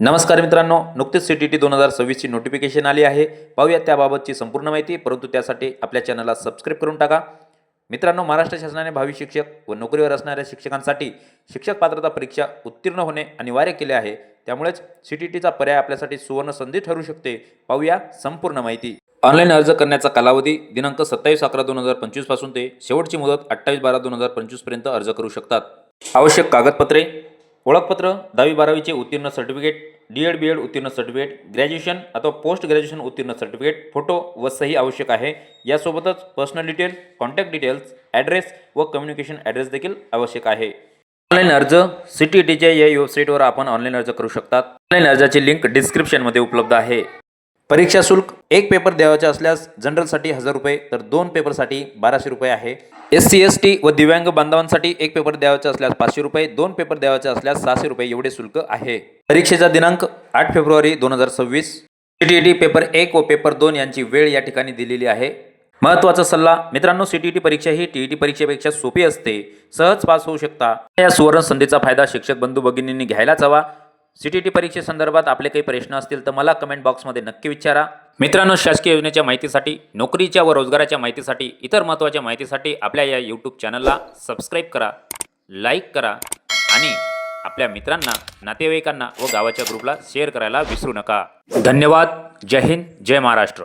नमस्कार मित्रांनो नुकतीच सी टी टी दोन हजार सव्वीसची नोटिफिकेशन आली आहे. पाहूया त्याबाबतची संपूर्ण माहिती परंतु त्यासाठी आपल्या चॅनलला सबस्क्राईब करून टाका. मित्रांनो महाराष्ट्र शासनाने भावी शिक्षक व नोकरीवर असणाऱ्या शिक्षकांसाठी शिक्षक पात्रता परीक्षा उत्तीर्ण होणे अनिवार्य केले आहे. त्यामुळेच सी टी टीचा पर्याय आपल्यासाठी सुवर्ण संधी ठरू शकते. पाहूया संपूर्ण माहिती. ऑनलाईन अर्ज करण्याचा कालावधी दिनांक सत्तावीस अकरा दोन हजार पंचवीसपासून ते शेवटची मुदत अठ्ठावीस बारा दोन हजार पंचवीसपर्यंत अर्ज करू शकतात. आवश्यक कागदपत्रे ओळखपत्र दहावी बारावीचे उत्तीर्ण certificate D Ed B Ed उत्तीर्ण सर्टिफिकेट ग्रॅज्युएशन अथवा पोस्ट ग्रॅज्युएशन उत्तीर्ण सर्टिफिकेट फोटो व सही आवश्यक आहे. यासोबतच personal detail contact details address व कम्युनिकेशन ॲड्रेस देखील आवश्यक आहे. ऑनलाईन अर्ज सी टी टीच्या या वेबसाईटवर आपण ऑनलाईन अर्ज करू शकतात. ऑनलाईन अर्जाची लिंक डिस्क्रिप्शनमध्ये उपलब्ध आहे. परीक्षा शुल्क एक पेपर द्यावाचे असल्यास जनरलसाठी हजार रुपये तर दोन पेपरसाठी बाराशे रुपये आहे. एस सी एस टी व दिव्यांग बांधवांसाठी एक पेपर द्यावाचे असल्यास पाचशे रुपये दोन पेपर द्यावायचे असल्यास सहाशे रुपये एवढे शुल्क आहे. परीक्षेचा दिनांक आठ फेब्रुवारी दोन हजार सव्वीस. C T E T paper एक व पेपर दोन यांची वेळ या ठिकाणी दिलेली आहे. महत्त्वाचा सल्ला मित्रांनो सी टी टी परीक्षा ही टी ई टी परीक्षेपेक्षा सोपी असते. सहज पास होऊ शकता. या सुवर्ण संधीचा फायदा शिक्षक बंधू भगिनींनी घ्यायलाच हवा. सी टी टी परीक्षेसंदर्भात आपले काही प्रश्न असतील तर मला कमेंट बॉक्समध्ये नक्की विचारा. मित्रांनो शासकीय योजनेच्या माहितीसाठी नोकरीच्या व रोजगाराच्या माहितीसाठी इतर महत्त्वाच्या माहितीसाठी आपल्या या यूट्यूब चॅनलला सबस्क्राईब करा लाईक करा आणि आपल्या मित्रांना नातेवाईकांना व गावाच्या ग्रुपला शेअर करायला विसरू नका. धन्यवाद. जय हिंद. जय महाराष्ट्र.